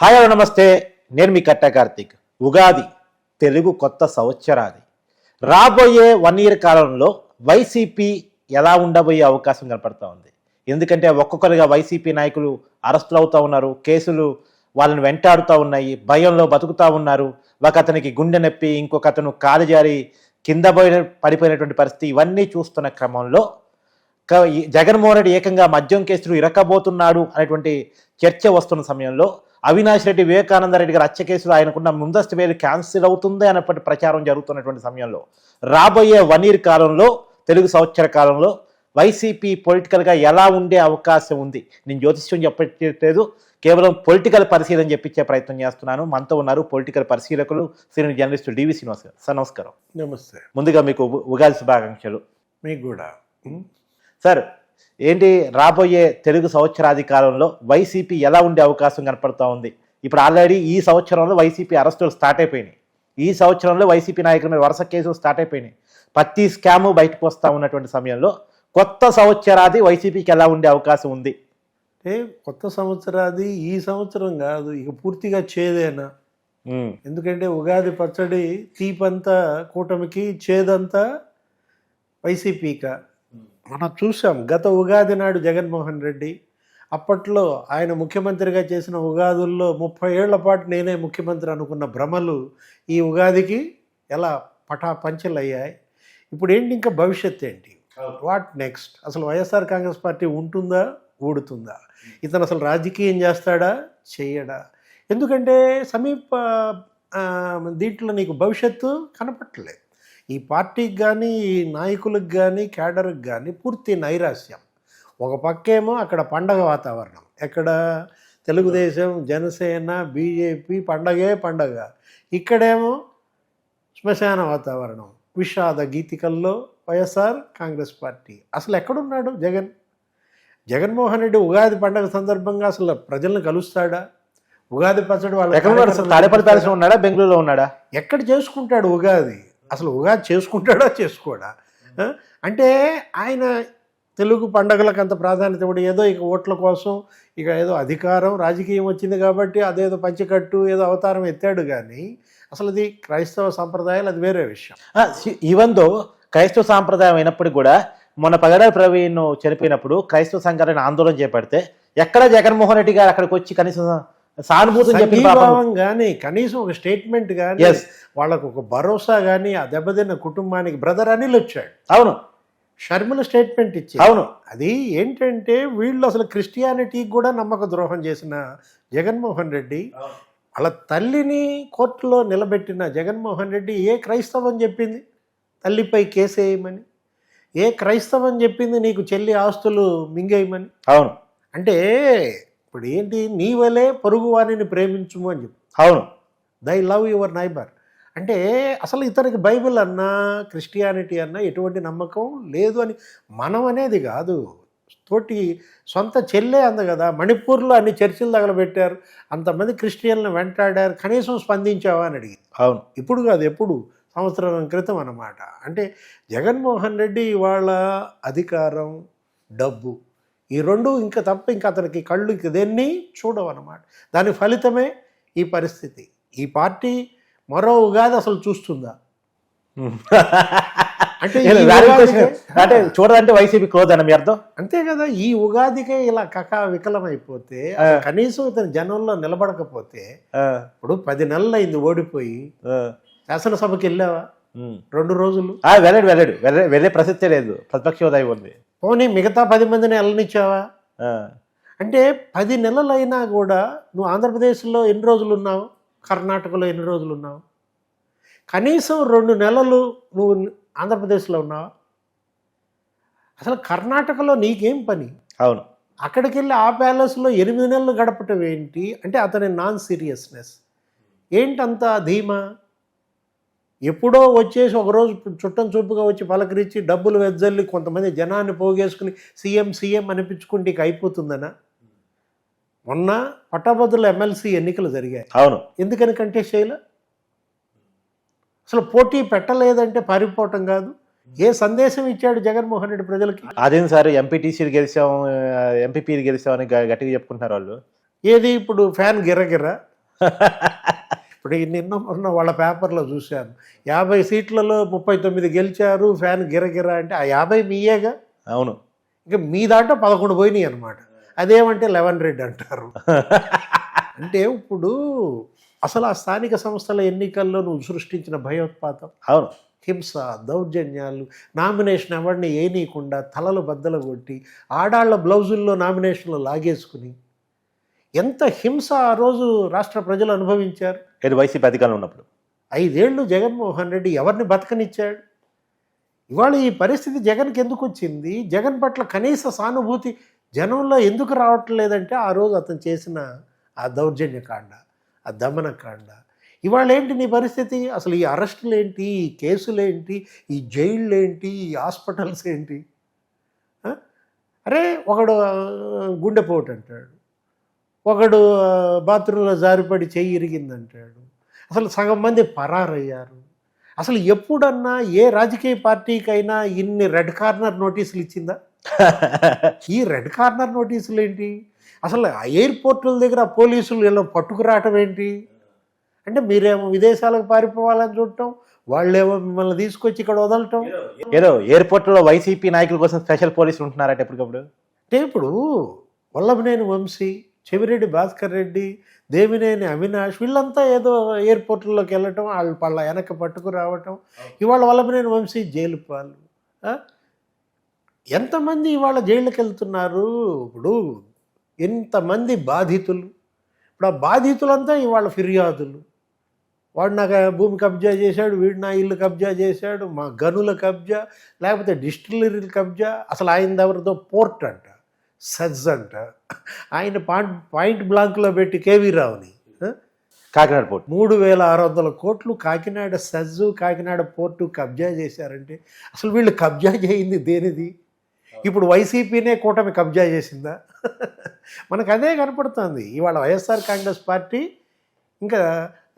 Hi hello నమస్తే. నేను మీ కట్ట కార్తీక్. ఉగాది తెలుగు కొత్త సంవత్సరాది. రాబోయే వన్ ఇయర్ కాలంలో వైసీపీ ఎలా ఉండబోయే అవకాశం కనపడతా ఉంది. ఎందుకంటే ఒక్కొక్కరిగా వైసీపీ నాయకులు అరెస్టులు అవుతూ ఉన్నారు కేసులు వాళ్ళని వెంటాడుతూ ఉన్నాయి భయంలో బతుకుతూ ఉన్నారు. ఒక అతనికి గుండె నొప్పి ఇంకొక అతను కాలు జారి కింద పోయిన పడిపోయినటువంటి పరిస్థితి ఇవన్నీ చూస్తున్న క్రమంలో క- జగన్మోహన్ రెడ్డి ఏకంగా మద్యం కేసులు ఇరక్కబోతున్నాడు అనేటువంటి చర్చ వస్తున్న సమయంలో అవినాష్ రెడ్డి వివేకానంద రెడ్డి గారి హత్య కేసులో ఆయనకున్న ముందస్తు వేలు క్యాన్సిల్ అవుతుంది అనేటువంటి ప్రచారం జరుగుతున్నటువంటి సమయంలో. రాబోయే వన్ ఇయర్ కాలంలో తెలుగు సంవత్సర కాలంలో వైసీపీ పొలిటికల్గా ఎలా ఉండే అవకాశం ఉంది? నేను జ్యోతిష్యం చెప్పట్లేదు కేవలం పొలిటికల్ పరిశీలన చెప్పించే ప్రయత్నం చేస్తున్నాను. మనతో ఉన్నారు పొలిటికల్ పరిశీలకులు సీనియర్ జర్నలిస్టు డివి శ్రీనివాస్ గారు. సార్ నమస్కారం. నమస్తే. ముందుగా మీకు ఉగాది శుభాకాంక్షలు. మీకు కూడా? సార్ ఏంటి? రాబోయే తెలుగు సంవత్సరాది కాలంలో వైసీపీ ఎలా ఉండే అవకాశం కనపడతా ఉంది? ఇప్పుడు ఆల్రెడీ ఈ సంవత్సరంలో వైసీపీ అరెస్టులు స్టార్ట్ అయిపోయినాయి. ఈ సంవత్సరంలో వైసీపీ నాయకుల మీద వరుస కేసులు స్టార్ట్ అయిపోయినాయి. ప్రతి స్కాము బయటకు వస్తూ ఉన్నటువంటి సమయంలో కొత్త సంవత్సరాది వైసీపీకి ఎలా ఉండే అవకాశం ఉంది? అంటే కొత్త సంవత్సరాది ఈ సంవత్సరం కాదు ఇక పూర్తిగా చేదేనా? ఎందుకంటే ఉగాది పచ్చడి తీపంతా కూటమికి చేదంతా వైసీపీక? మనం చూసాం గత ఉగాది నాడు జగన్మోహన్ రెడ్డి అప్పట్లో ఆయన ముఖ్యమంత్రిగా చేసిన ఉగాదుల్లో ముప్పై ఏళ్ళ పాటు నేనే ముఖ్యమంత్రి అనుకున్న భ్రమలు ఈ ఉగాదికి ఎలా పటా పంచలయ్యాయి ఇప్పుడు ఏంటి ఇంకా భవిష్యత్ ఏంటి? వాట్ నెక్స్ట్ అసలు వైఎస్ఆర్ కాంగ్రెస్ పార్టీ ఉంటుందా? ఊడుతుందా? ఇతను అసలు రాజకీయం చేస్తాడా? చేయడా? ఎందుకంటే సమీప దీంట్లో నీకు భవిష్యత్తు కనపట్టలేదు. ఈ పార్టీకి కానీ ఈ నాయకులకు కానీ క్యాడర్కి కానీ పూర్తి నైరాశ్యం. ఒక పక్కేమో అక్కడ పండగ వాతావరణం. ఎక్కడ తెలుగుదేశం జనసేన బీజేపీ పండగే పండగ. ఇక్కడేమో శ్మశాన వాతావరణం. విషాద గీతికల్లో వైఎస్ఆర్ కాంగ్రెస్ పార్టీ. అసలు ఎక్కడున్నాడు జగన్? జగన్మోహన్ రెడ్డి ఉగాది పండగ సందర్భంగా అసలు ప్రజలను కలుస్తాడా? ఉగాది పచ్చడి వాళ్ళ ఎక్కడ తాడేపల్లి ఉన్నాడా? బెంగళూరులో ఉన్నాడా? ఎక్కడ చేసుకుంటాడు ఉగాది? అసలు ఉగాది చేసుకుంటాడా చేసుకోడా? అంటే ఆయన తెలుగు పండగలకు అంత ప్రాధాన్యత ఇవ్వడం. ఏదో ఇక ఓట్ల కోసం ఇక ఏదో అధికారం రాజకీయం వచ్చింది కాబట్టి అదేదో పంచకట్టు ఏదో అవతారం ఎత్తాడు కానీ అసలు అది క్రైస్తవ సాంప్రదాయాలు అది వేరే విషయం. ఈవెన్ దో క్రైస్తవ సాంప్రదాయం అయినప్పటికీ కూడా మొన్న పగడ ప్రవీణ్ చనిపోయినప్పుడు క్రైస్తవ సంఘాలను ఆందోళన చేపడితే ఎక్కడ జగన్మోహన్ రెడ్డి గారు అక్కడికి వచ్చి కనీసం సానుభూతిని సంఘీభావం కానీ కనీసం ఒక స్టేట్మెంట్ కానీ. వాళ్ళకు ఒక భరోసా కానీ ఆ దెబ్బతిన్న కుటుంబానికి బ్రదర్ అనిల్ వచ్చాడు. అవును. షర్మిల స్టేట్మెంట్ ఇచ్చి అవును. అది ఏంటంటే వీళ్ళు అసలు క్రిస్టియానిటీకి కూడా నమ్మక ద్రోహం చేసిన జగన్మోహన్ రెడ్డి వాళ్ళ తల్లిని కోర్టులో నిలబెట్టిన జగన్మోహన్ రెడ్డి ఏ క్రైస్తవం చెప్పింది? తల్లిపై కేసేయమని ఏ క్రైస్తవం చెప్పింది? నీకు చెల్లి ఆస్తులు మింగేయమని. అవును. అంటే ఇప్పుడు ఏంటి నీ వలే పొరుగు వారిని ప్రేమించుము అని చెప్పు. అవును. దై లవ్ యువర్ నైబర్ అంటే అసలు ఇతనికి బైబిల్ అన్నా క్రిస్టియానిటీ అన్నా ఎటువంటి నమ్మకం లేదు అని మనం అనేది కాదు. తోటి సొంత చెల్లే అంది కదా మణిపూర్లో అన్ని చర్చిలు తగలబెట్టారు అంతమంది క్రిస్టియన్లను వెంటాడారు కనీసం స్పందించావా అని అడిగింది. అవును. ఇప్పుడు కాదు ఎప్పుడు? సంవత్సరం క్రితం అన్నమాట. అంటే జగన్మోహన్ రెడ్డి ఇవాళ అధికారం డబ్బు. ఈ రెండు ఇంకా తప్ప ఇంకా అతనికి కళ్ళు దేన్ని చూడవన్నమాట. దాని ఫలితమే ఈ పరిస్థితి. ఈ పార్టీ మరో ఉగాది అసలు చూస్తుందా? అంటే చూడాలంటే వైసీపీ క్లోజ్ అన్న మీ అర్థం? అంతే కదా ఈ ఉగాదికే ఇలా కక వికలమైపోతే కనీసం ఇతను జనంలో నిలబడకపోతే ఇప్పుడు పది నెలలు అయింది ఓడిపోయి శాసనసభకి వెళ్ళావా. రెండు రోజులు. ఆ, వెళ్ళాడు వెళ్ళాడు. వెళ్ళే వెళ్ళే ప్రసక్తే లేదు. ప్రతిపక్ష హోదా ఉంది. పోనీ మిగతా పది మందిని వెళ్ళనిచ్చావా? అంటే పది నెలలైనా కూడా నువ్వు ఆంధ్రప్రదేశ్లో ఎన్ని రోజులు ఉన్నావు? కర్ణాటకలో ఎన్ని రోజులు ఉన్నావు? కనీసం రెండు నెలలు నువ్వు ఆంధ్రప్రదేశ్లో ఉన్నావా? అసలు కర్ణాటకలో నీకేం పని? అవును. అక్కడికి వెళ్ళి ఆ ప్యాలెస్లో ఎనిమిది నెలలు గడపటం ఏంటి? అంటే అతని నాన్ సీరియస్నెస్. ఏంటంత ధీమా? ఎప్పుడో వచ్చేసి ఒకరోజు చుట్టం చూపుగా వచ్చి పలకరించి డబ్బులు వెజ్జల్లి కొంతమంది జనాన్ని పోగేసుకుని సీఎం సీఎం అనిపించుకుంటే ఇక అయిపోతుందనా? మొన్న పట్టభద్రుల ఎమ్మెల్సీ ఎన్నికలు జరిగాయి. అవును. ఎందుకని కంటే శైల? అసలు పోటీ పెట్టలేదంటే పారిపోవటం కాదు. ఏ సందేశం ఇచ్చాడు జగన్మోహన్ రెడ్డి ప్రజలకి? అదేం సార్ ఎంపీటీసీలు గెలిచాం ఎంపీపీలు గెలిచాం అని గ- గట్టిగా చెప్పుకుంటున్నారు వాళ్ళు. ఏది ఇప్పుడు ఫ్యాన్ గిర్రగిర్ర ఇప్పుడు నిన్న మొన్న వాళ్ళ పేపర్లో చూశాను. యాభై సీట్లలో ముప్పై తొమ్మిది గెలిచారు ఫ్యాన్ గిరగిర అంటే ఆ యాభై మీయేగా? అవును. ఇంకా మీ దాంట్లో పదకొండు పోయినాయి అనమాట అదేమంటే లెవెన్ రెడ్ అంటారు. అంటే ఇప్పుడు అసలు ఆ స్థానిక సంస్థల ఎన్నికల్లో నువ్వు సృష్టించిన భయోత్పాతం అవును. హింస దౌర్జన్యాలు నామినేషన్ ఎవరిని ఏనీయకుండా తలలు బద్దలు కొట్టి ఆడాళ్ళ బ్లౌజుల్లో నామినేషన్లు లాగేసుకుని ఎంత హింస ఆ రోజు రాష్ట్ర ప్రజలు అనుభవించారు? ఏది వైసీపీ అధికారంలో ఉన్నప్పుడు? ఐదేళ్ళు జగన్మోహన్ రెడ్డి ఎవరిని బతకనిచ్చాడు? ఇవాళ ఈ పరిస్థితి జగన్కి ఎందుకు వచ్చింది? జగన్ పట్ల కనీస సానుభూతి జనంలో ఎందుకు రావట్లేదంటే ఆ రోజు అతను చేసిన ఆ దౌర్జన్య కాండ ఆ దమన కాండ ఇవాళ ఏంటి నీ పరిస్థితి? అసలు ఈ అరెస్టులు ఏంటి? ఈ కేసులు ఏంటి? ఈ జైళ్ళు ఏంటి? ఈ హాస్పిటల్స్ ఏంటి? అరే ఒకడు గుండెపోటు అంటాడు. ఒకడు బాత్రూంలో జారిపడి చెయ్యి ఇరిగిందంటాడు. అసలు సగం మంది పరారయ్యారు. అసలు ఎప్పుడన్నా ఏ రాజకీయ పార్టీకైనా ఇన్ని రెడ్ కార్నర్ నోటీసులు ఇచ్చిందా? ఈ రెడ్ కార్నర్ నోటీసులు ఏంటి అసలు ఆ ఎయిర్పోర్టుల దగ్గర పోలీసులు ఇలా పట్టుకురావటం ఏంటి? అంటే మీరేమో విదేశాలకు పారిపోవాలని చూడటం వాళ్ళేమో మిమ్మల్ని తీసుకొచ్చి ఇక్కడ వదలటం. ఏదో ఎయిర్పోర్ట్లో వైసీపీ నాయకుల కోసం స్పెషల్ పోలీసులు ఉంటున్నారట ఎప్పటికప్పుడు? అంటే ఇప్పుడు వల్లభనేని వంశీ చెవిరెడ్డి భాస్కర్ రెడ్డి దేవినేని అవినాష్ వీళ్ళంతా ఏదో ఎయిర్పోర్ట్లోకి వెళ్ళటం వాళ్ళు వాళ్ళ వెనక పట్టుకు రావటం. ఇవాళ వల్లభనేని వంశీ జైలు పాలు? ఎంతమంది ఇవాళ జైలుకి వెళ్తున్నారు ఇప్పుడు ఎంతమంది బాధితులు? ఇప్పుడు ఆ బాధితులంతా ఇవాళ ఫిర్యాదులు. వాడు నాకు భూమి కబ్జా చేశాడు వీడు నా ఇల్లు కబ్జా చేశాడు మా గనుల కబ్జా లేకపోతే డిస్టిలరీల కబ్జా అసలు ఆయన ఎవరితో పోర్ట్ అంట. సెజ్ అంట. ఆయన పాయింట్ పాయింట్ బ్లాంక్లో పెట్టి కేవీ రావుని? కాకినాడ పోర్ట్. మూడు వేల ఆరు వందల కోట్లు కాకినాడ సజ్జు కాకినాడ పోర్టు కబ్జా చేశారంటే అసలు వీళ్ళు కబ్జా చేయింది దేనిది? ఇప్పుడు వైసీపీనే కూటమి కబ్జా చేసిందా? మనకు అదే కనపడుతుంది. ఇవాళ వైఎస్ఆర్ కాంగ్రెస్ పార్టీ ఇంకా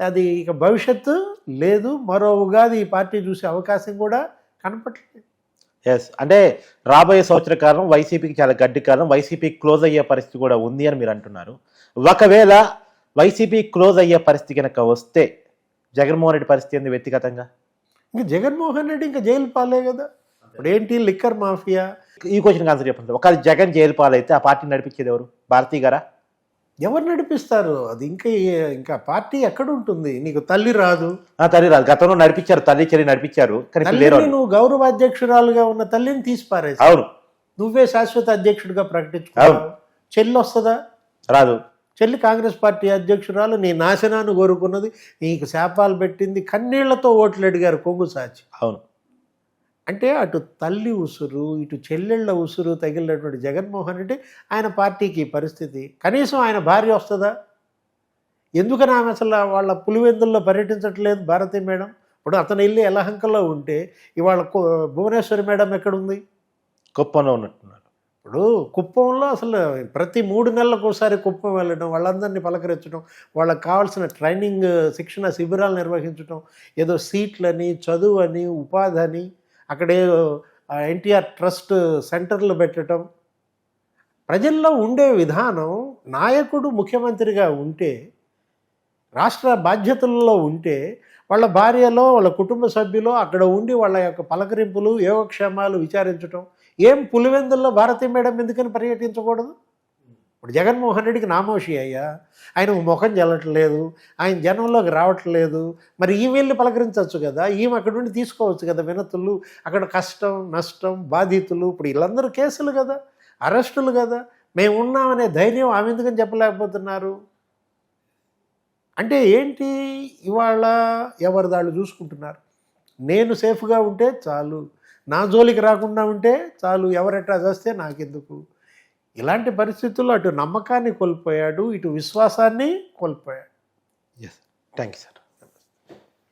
అది ఇక భవిష్యత్తు లేదు మరో ఉగాది ఈ పార్టీ చూసే అవకాశం కూడా కనపట్లేదు ఎస్ అంటే రాబోయే సంవత్సర కాలం వైసీపీకి చాలా గడ్డి కాలం. వైసీపీ క్లోజ్ అయ్యే పరిస్థితి కూడా ఉంది అని మీరు అంటున్నారు. ఒకవేళ వైసీపీ క్లోజ్ అయ్యే పరిస్థితి కనుక వస్తే జగన్మోహన్ రెడ్డి పరిస్థితి ఏంది వ్యక్తిగతంగా? ఇంకా జగన్మోహన్ రెడ్డి ఇంకా జైలు పాలే కదా. ఇప్పుడు ఏంటి లిక్కర్ మాఫియా? ఈ క్వశ్చన్ ఆన్సర్ చెప్పండి. ఒకవేళ జగన్ జైలు పాలైతే ఆ పార్టీ నడిపించేది ఎవరు? భారతీ గారా? ఎవరు నడిపిస్తారు? అది ఇంకా ఇంకా పార్టీ ఎక్కడ ఉంటుంది నీకు తల్లి రాదు. ఆ తల్లి రాదు. గతంలో నడిపించారు తల్లి చెల్లి నడిపించారు. నువ్వు గౌరవ అధ్యక్షురాలుగా ఉన్న తల్లిని తీసిపారేసి అవును. నువ్వే శాశ్వత అధ్యక్షుడిగా ప్రకటించుకున్నావు. చెల్లి వస్తుందా? రాదు. చెల్లి కాంగ్రెస్ పార్టీ అధ్యక్షురాలు నీ నాశనాన్ని కోరుకున్నది నీకు శాపాలు పెట్టింది కన్నీళ్ళతో ఓట్లు అడిగారు కొంగు సాచి. అవును. అంటే అటు తల్లి ఉసురు ఇటు చెల్లెళ్ళ ఉసురు తగిలినటువంటి జగన్మోహన్ రెడ్డి ఆయన పార్టీకి పరిస్థితి. కనీసం ఆయన భార్య వస్తుందా? ఎందుకని ఆమె అసలు వాళ్ళ పులివెందుల్లో పర్యటించట్లేదు భారతి మేడం? ఇప్పుడు అతను వెళ్ళి ఎలహంకలో ఉంటే ఇవాళ భువనేశ్వరి మేడం ఎక్కడుంది? కుప్పంలో ఉన్నట్టున్నారు. ఇప్పుడు కుప్పంలో అసలు ప్రతి మూడు నెలలకు ఒకసారి కుప్పం వెళ్ళడం వాళ్ళందరినీ పలకరించడం వాళ్ళకి కావాల్సిన ట్రైనింగ్ శిక్షణ శిబిరాలు నిర్వహించడం ఏదో సీట్లని చదువు అని ఉపాధి అని అక్కడే ఎన్టీఆర్ ట్రస్ట్ సెంటర్లు పెట్టడం. ప్రజల్లో ఉండే విధానం నాయకుడు ముఖ్యమంత్రిగా ఉంటే రాష్ట్ర బాధ్యతల్లో ఉంటే వాళ్ళ భార్యలో వాళ్ళ కుటుంబ సభ్యులు అక్కడ ఉండి వాళ్ళ యొక్క పలకరింపులు యోగక్షేమాలు విచారించడం ఏం పులివెందుల్లో భారతీ మేడం ఎందుకని పర్యటించకూడదు? ఇప్పుడు జగన్మోహన్ రెడ్డికి నామోషి అయ్యా. ఆయన ముఖం చెల్లట్లేదు ఆయన జనంలోకి రావట్లేదు. మరి ఈ వెళ్ళి పలకరించవచ్చు కదా ఈమె అక్కడ నుండి తీసుకోవచ్చు కదా వినతులు. అక్కడ కష్టం నష్టం బాధితులు ఇప్పుడు వీళ్ళందరూ కేసులు కదా అరెస్టులు కదా. మేము ఉన్నామనే ధైర్యం ఆమె ఎందుకని చెప్పలేకపోతున్నారు? అంటే ఏంటి? ఇవాళ ఎవరి దాళ్ళు చూసుకుంటున్నారు? నేను సేఫ్గా ఉంటే చాలు. నా జోలికి రాకుండా ఉంటే చాలు. ఎవరెట్లా చేస్తే నాకెందుకు? ఇలాంటి పరిస్థితుల్లో అటు నమ్మకాన్ని కోల్పోయాడు ఇటు విశ్వాసాన్ని కోల్పోయాడు. Yes thank you sir